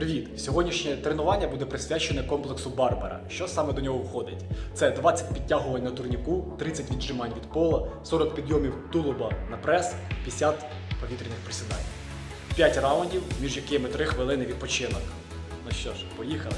Привіт! Сьогоднішнє тренування буде присвячене комплексу Барбара. Що саме до нього входить? Це 20 підтягувань на турніку, 30 віджимань від пола, 40 підйомів тулуба на прес, 50 повітряних присідань. 5 раундів, між якими 3 хвилини відпочинок. Ну що ж, поїхали.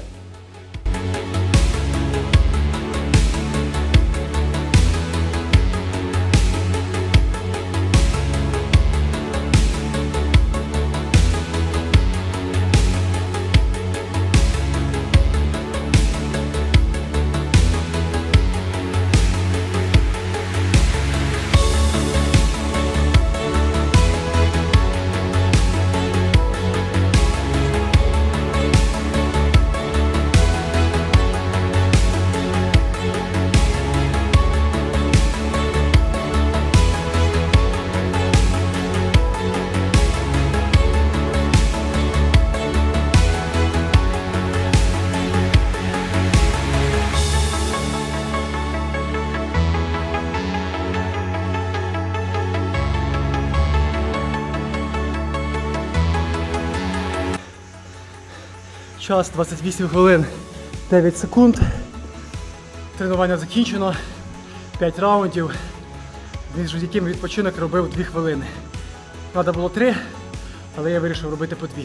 Час 28 хвилин 9 секунд. Тренування закінчено. 5 раундів, між яким відпочинок робив 2 хвилини. Треба було 3, але я вирішив робити по 2.